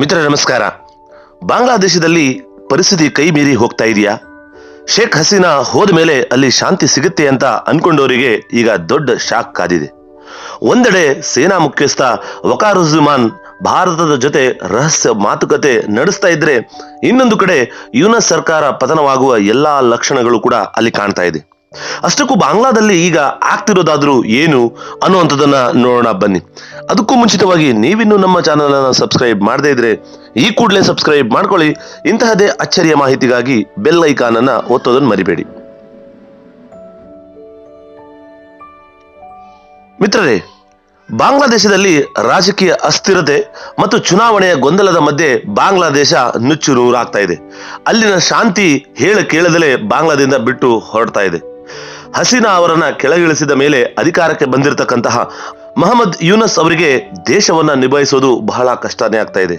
ಮಿತ್ರ ನಮಸ್ಕಾರ. ಬಾಂಗ್ಲಾದೇಶದಲ್ಲಿ ಪರಿಸ್ಥಿತಿ ಕೈ ಮೀರಿ ಹೋಗ್ತಾ ಇದೆಯಾ? ಶೇಖ್ ಹಸೀನಾ ಹೋದ ಮೇಲೆ ಅಲ್ಲಿ ಶಾಂತಿ ಸಿಗುತ್ತೆ ಅಂತ ಅನ್ಕೊಂಡವರಿಗೆ ಈಗ ದೊಡ್ಡ ಶಾಕ್ ಕಾದಿದೆ. ಒಂದೆಡೆ ಸೇನಾ ಮುಖ್ಯಸ್ಥ ವಕಾರುಜ್ಮಾನ್ ಭಾರತದ ಜೊತೆ ರಹಸ್ಯ ಮಾತುಕತೆ ನಡೆಸ್ತಾ ಇದ್ರೆ ಇನ್ನೊಂದು ಕಡೆ ಯುನಸ್ ಸರ್ಕಾರ ಪತನವಾಗುವ ಎಲ್ಲಾ ಲಕ್ಷಣಗಳು ಕೂಡ ಅಲ್ಲಿ ಕಾಣ್ತಾ ಇದೆ. ಅಷ್ಟಕ್ಕೂ ಬಾಂಗ್ಲಾದಲ್ಲಿ ಈಗ ಆಗ್ತಿರೋದಾದ್ರೂ ಏನು ಅನ್ನುವಂಥದ್ದನ್ನ ನೋಡೋಣ, ಬನ್ನಿ. ಅದಕ್ಕೂ ಮುಂಚಿತವಾಗಿ ನೀವಿನ್ನೂ ನಮ್ಮ ಚಾನಲ್ ಅನ್ನು ಸಬ್ಸ್ಕ್ರೈಬ್ ಮಾಡದೇ ಇದ್ರೆ ಈ ಕೂಡಲೇ ಸಬ್ಸ್ಕ್ರೈಬ್ ಮಾಡ್ಕೊಳ್ಳಿ. ಇಂತಹದೇ ಅಚ್ಚರಿಯ ಮಾಹಿತಿಗಾಗಿ ಬೆಲ್ ಐಕಾನ್ ಅನ್ನ ಒತ್ತೋದನ್ನು ಮರಿಬೇಡಿ. ಮಿತ್ರರೇ, ಬಾಂಗ್ಲಾದೇಶದಲ್ಲಿ ರಾಜಕೀಯ ಅಸ್ಥಿರತೆ ಮತ್ತು ಚುನಾವಣೆಯ ಗೊಂದಲದ ಮಧ್ಯೆ ಬಾಂಗ್ಲಾದೇಶ ನುಚ್ಚು ನೂರಾಗ್ತಾ ಇದೆ. ಅಲ್ಲಿನ ಶಾಂತಿ ಹೇಳ ಕೇಳದಲೇ ಬಾಂಗ್ಲಾದಿಂದ ಬಿಟ್ಟು ಹೊರಡ್ತಾ ಇದೆ. ಹಸೀನಾ ಅವರನ್ನ ಕೆಳಗಿಳಿಸಿದ ಮೇಲೆ ಅಧಿಕಾರಕ್ಕೆ ಬಂದಿರತಕ್ಕಂತಹ ಮಹಮ್ಮದ್ ಯೂನಸ್ ಅವರಿಗೆ ದೇಶವನ್ನ ನಿಭಾಯಿಸೋದು ಬಹಳ ಕಷ್ಟನೇ ಆಗ್ತಾ ಇದೆ.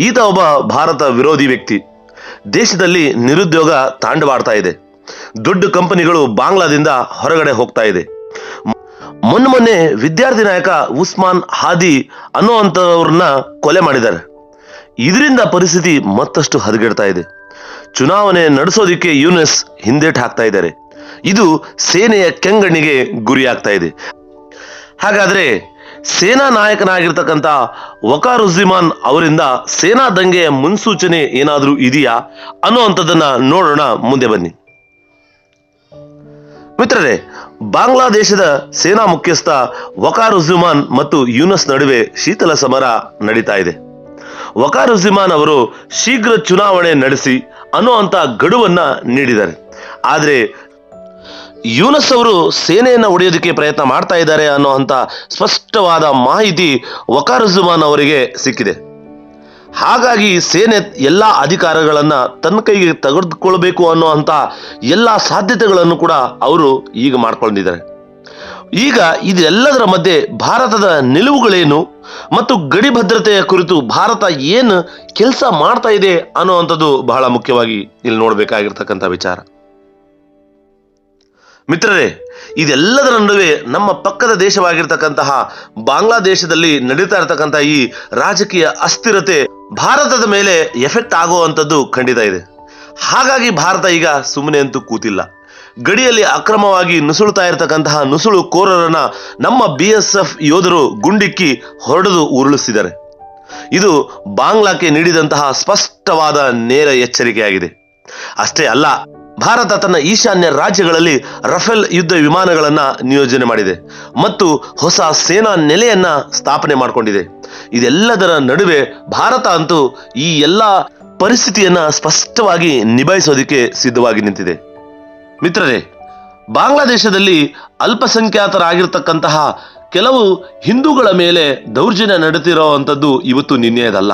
ಈತ ಒಬ್ಬ ಭಾರತ ವಿರೋಧಿ ವ್ಯಕ್ತಿ. ದೇಶದಲ್ಲಿ ನಿರುದ್ಯೋಗ ತಾಂಡವಾಡ್ತಾ ಇದೆ. ದೊಡ್ಡ ಕಂಪನಿಗಳು ಬಾಂಗ್ಲಾದಿಂದ ಹೊರಗಡೆ ಹೋಗ್ತಾ ಇದೆ. ಮೊನ್ನೆ ಮೊನ್ನೆ ವಿದ್ಯಾರ್ಥಿ ನಾಯಕ ಉಸ್ಮಾನ್ ಹಾದಿ ಅನ್ನುವಂಥವ್ರನ್ನ ಕೊಲೆ ಮಾಡಿದ್ದಾರೆ. ಇದರಿಂದ ಪರಿಸ್ಥಿತಿ ಮತ್ತಷ್ಟು ಹದಗೆಡ್ತಾ ಇದೆ. ಚುನಾವಣೆ ನಡೆಸೋದಿಕ್ಕೆ ಯುನೆಸ್ ಹಿಂದೇಟ್ ಹಾಕ್ತಾ ಇದ್ದಾರೆ. ಇದು ಸೇನೆಯ ಕೆಂಗಣ್ಣಿಗೆ ಗುರಿಯಾಗ್ತಾ ಇದೆ. ಹಾಗಾದ್ರೆ ಸೇನಾ ನಾಯಕನಾಗಿರ್ತಕ್ಕಂಥ ವಕಾರುಜ್ಜಿಮಾನ್ ಅವರಿಂದ ಸೇನಾ ದಂಗೆಯ ಮುನ್ಸೂಚನೆ ಏನಾದರೂ ಇದೆಯಾ? ಅನ್ನುವಂಥದ್ದನ್ನ ನೋಡೋಣ, ಮುಂದೆ ಬನ್ನಿ. ಮಿತ್ರರೇ, ಬಾಂಗ್ಲಾದೇಶದ ಸೇನಾ ಮುಖ್ಯಸ್ಥ ವಕಾರುಜ್ಜುಮಾನ್ ಮತ್ತು ಯೂನಸ್ ನಡುವೆ ಶೀತಲ ಸಮರ ನಡೀತಾ ಇದೆ. ವಕಾರುಜ್ಜುಮಾನ್ ಅವರು ಶೀಘ್ರ ಚುನಾವಣೆ ನಡೆಸಿ ಅನ್ನುವಂತ ಗಡುವನ್ನ ನೀಡಿದ್ದಾರೆ. ಆದರೆ ಯೂನಸ್ ಅವರು ಸೇನೆಯನ್ನು ಒಡೆಯೋದಕ್ಕೆ ಪ್ರಯತ್ನ ಮಾಡ್ತಾ ಇದ್ದಾರೆ ಅನ್ನುವಂತ ಸ್ಪಷ್ಟವಾದ ಮಾಹಿತಿ ವಕಾರುಜುಮಾನ್ ಅವರಿಗೆ ಸಿಕ್ಕಿದೆ. ಹಾಗಾಗಿ ಸೇನೆ ಎಲ್ಲ ಅಧಿಕಾರಗಳನ್ನ ತನ್ನ ಕೈಗೆ ತೆಗೆದುಕೊಳ್ಬೇಕು ಅನ್ನುವಂತ ಎಲ್ಲ ಸಾಧ್ಯತೆಗಳನ್ನು ಕೂಡ ಅವರು ಈಗ ಮಾಡ್ಕೊಂಡಿದ್ದಾರೆ. ಈಗ ಇದೆಲ್ಲದರ ಮಧ್ಯೆ ಭಾರತದ ನಿಲುವುಗಳೇನು ಮತ್ತು ಗಡಿ ಭದ್ರತೆಯ ಕುರಿತು ಭಾರತ ಏನು ಕೆಲಸ ಮಾಡ್ತಾ ಇದೆ ಅನ್ನುವಂಥದ್ದು ಬಹಳ ಮುಖ್ಯವಾಗಿ ಇಲ್ಲಿ ನೋಡಬೇಕಾಗಿರ್ತಕ್ಕಂಥ ವಿಚಾರ. ಮಿತ್ರರೇ, ಇದೆಲ್ಲದರ ನಡುವೆ ನಮ್ಮ ಪಕ್ಕದ ದೇಶವಾಗಿರ್ತಕ್ಕಂತಹ ಬಾಂಗ್ಲಾದೇಶದಲ್ಲಿ ನಡೀತಾ ಇರತಕ್ಕಂತಹ ಈ ರಾಜಕೀಯ ಅಸ್ಥಿರತೆ ಭಾರತದ ಮೇಲೆ ಎಫೆಕ್ಟ್ ಆಗುವಂಥದ್ದು ಖಂಡಿತ ಇದೆ. ಹಾಗಾಗಿ ಭಾರತ ಈಗ ಸುಮ್ಮನೆ ಅಂತೂ ಕೂತಿಲ್ಲ. ಗಡಿಯಲ್ಲಿ ಅಕ್ರಮವಾಗಿ ನುಸುಳುತ್ತಾ ಇರತಕ್ಕಂತಹ ನುಸುಳು ಕೋರರನ್ನ ನಮ್ಮ ಬಿ ಎಸ್ ಎಫ್ ಯೋಧರು ಗುಂಡಿಕ್ಕಿ ಹೊರಡದು ಉರುಳಿಸಿದ್ದಾರೆ. ಇದು ಬಾಂಗ್ಲಾಕ್ಕೆ ನೀಡಿದಂತಹ ಸ್ಪಷ್ಟವಾದ ನೇರ ಎಚ್ಚರಿಕೆಯಾಗಿದೆ. ಅಷ್ಟೇ ಅಲ್ಲ ಭಾರತ ತನ್ನ ಈಶಾನ್ಯ ರಾಜ್ಯಗಳಲ್ಲಿ ರಫೇಲ್ ಯುದ್ಧ ವಿಮಾನಗಳನ್ನ ನಿಯೋಜನೆ ಮಾಡಿದೆ ಮತ್ತು ಹೊಸ ಸೇನಾ ನೆಲೆಯನ್ನ ಸ್ಥಾಪನೆ ಮಾಡಿಕೊಂಡಿದೆ. ಇದೆಲ್ಲದರ ನಡುವೆ ಭಾರತ ಅಂತೂ ಈ ಎಲ್ಲ ಪರಿಸ್ಥಿತಿಯನ್ನ ಸ್ಪಷ್ಟವಾಗಿ ನಿಭಾಯಿಸೋದಕ್ಕೆ ಸಿದ್ಧವಾಗಿ ನಿಂತಿದೆ. ಮಿತ್ರರೇ, ಬಾಂಗ್ಲಾದೇಶದಲ್ಲಿ ಅಲ್ಪಸಂಖ್ಯಾತರಾಗಿರ್ತಕ್ಕಂತಹ ಕೆಲವು ಹಿಂದೂಗಳ ಮೇಲೆ ದೌರ್ಜನ್ಯ ನಡೆತಿರುವಂಥದ್ದು ಇವತ್ತು ನಿನ್ನೆಯದಲ್ಲ.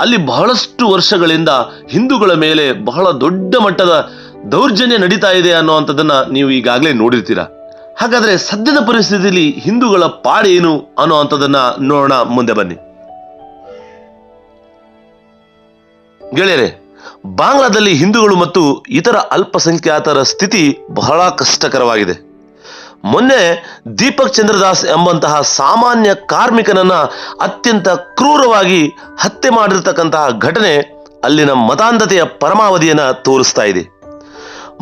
ಅಲ್ಲಿ ಬಹಳಷ್ಟು ವರ್ಷಗಳಿಂದ ಹಿಂದೂಗಳ ಮೇಲೆ ಬಹಳ ದೊಡ್ಡ ಮಟ್ಟದ ದೌರ್ಜನ್ಯ ನಡೀತಾ ಇದೆ ಅನ್ನುವಂಥದ್ದನ್ನ ನೀವು ಈಗಾಗಲೇ ನೋಡಿರ್ತೀರ? ಹಾಗಾದ್ರೆ ಸದ್ಯದ ಪರಿಸ್ಥಿತಿಯಲ್ಲಿ ಹಿಂದೂಗಳ ಪಾಡೇನು ಅನ್ನುವಂಥದ್ದನ್ನ ನೋಡೋಣ ಮುಂದೆ ಬನ್ನಿ. ಗೆಳೆಯರೆ, ಬಾಂಗ್ಲಾದಲ್ಲಿ ಹಿಂದೂಗಳು ಮತ್ತು ಇತರ ಅಲ್ಪಸಂಖ್ಯಾತರ ಸ್ಥಿತಿ ಬಹಳ ಕಷ್ಟಕರವಾಗಿದೆ. ಮೊನ್ನೆ ದೀಪಕ್ ಚಂದ್ರದಾಸ್ ಎಂಬಂತಹ ಸಾಮಾನ್ಯ ಕಾರ್ಮಿಕನನ್ನ ಅತ್ಯಂತ ಕ್ರೂರವಾಗಿ ಹತ್ಯೆ ಮಾಡಿರ್ತಕ್ಕಂತಹ ಘಟನೆ ಅಲ್ಲಿನ ಮತಾಂಧತೆಯ ಪರಮಾವಧಿಯನ್ನ ತೋರಿಸ್ತಾ ಇದೆ.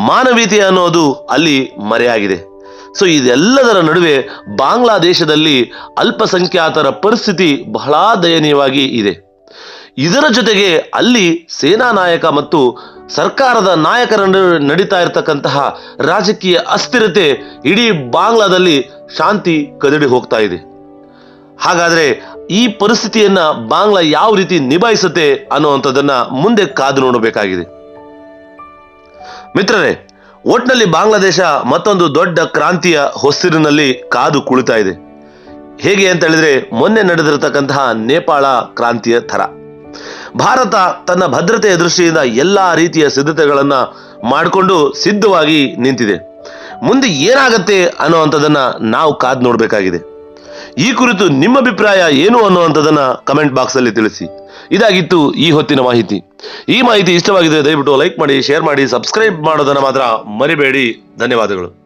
ಮಾನವೀಯತೆ ಅನ್ನೋದು ಅಲ್ಲಿ ಮರೆಯಾಗಿದೆ. ಸೊ ಇದೆಲ್ಲದರ ನಡುವೆ ಬಾಂಗ್ಲಾದೇಶದಲ್ಲಿ ಅಲ್ಪಸಂಖ್ಯಾತರ ಪರಿಸ್ಥಿತಿ ಬಹಳ ದಯನೀಯವಾಗಿ ಇದೆ. ಇದರ ಜೊತೆಗೆ ಅಲ್ಲಿ ಸೇನಾ ನಾಯಕ ಮತ್ತು ಸರ್ಕಾರದ ನಾಯಕರ ನಡೀತಾ ಇರತಕ್ಕಂತಹ ರಾಜಕೀಯ ಅಸ್ಥಿರತೆ ಇಡೀ ಬಾಂಗ್ಲಾದಲ್ಲಿ ಶಾಂತಿ ಕದಡಿ ಹೋಗ್ತಾ ಇದೆ. ಹಾಗಾದ್ರೆ ಈ ಪರಿಸ್ಥಿತಿಯನ್ನ ಬಾಂಗ್ಲಾ ಯಾವ ರೀತಿ ನಿಭಾಯಿಸುತ್ತೆ ಅನ್ನುವಂಥದ್ದನ್ನ ಮುಂದೆ ಕಾದು ನೋಡಬೇಕಾಗಿದೆ. ಮಿತ್ರರೇ, ಒಟ್ನಲ್ಲಿ ಬಾಂಗ್ಲಾದೇಶ ಮತ್ತೊಂದು ದೊಡ್ಡ ಕ್ರಾಂತಿಯ ಹೊಸಿರಿನಲ್ಲಿ ಕಾದು ಕುಳಿತಾ ಇದೆ. ಹೇಗೆ ಅಂತ ಹೇಳಿದ್ರೆ, ಮೊನ್ನೆ ನಡೆದಿರತಕ್ಕಂತಹ ನೇಪಾಳ ಕ್ರಾಂತಿಯ ಥರ. ಭಾರತ ತನ್ನ ಭದ್ರತೆಯ ದೃಷ್ಟಿಯಿಂದ ಎಲ್ಲಾ ರೀತಿಯ ಸಿದ್ಧತೆಗಳನ್ನ ಮಾಡಿಕೊಂಡು ಸಿದ್ಧವಾಗಿ ನಿಂತಿದೆ. ಮುಂದೆ ಏನಾಗತ್ತೆ ಅನ್ನುವಂಥದ್ದನ್ನ ನಾವು ಕಾದು ನೋಡಬೇಕಾಗಿದೆ. ಈ ಕುರಿತು ನಿಮ್ಮ ಅಭಿಪ್ರಾಯ ಏನು ಅನ್ನುವಂಥದ್ದನ್ನು ಕಮೆಂಟ್ ಬಾಕ್ಸ್ ಅಲ್ಲಿ ತಿಳಿಸಿ. ಇದಾಗಿತ್ತು ಈ ಹೊತ್ತಿನ ಮಾಹಿತಿ. ಈ ಮಾಹಿತಿ ಇಷ್ಟವಾಗಿದೆ ದಯವಿಟ್ಟು ಲೈಕ್ ಮಾಡಿ, ಶೇರ್ ಮಾಡಿ, ಸಬ್ಸ್ಕ್ರೈಬ್ ಮಾಡೋದನ್ನ ಮಾತ್ರ ಮರಿಬೇಡಿ. ಧನ್ಯವಾದಗಳು.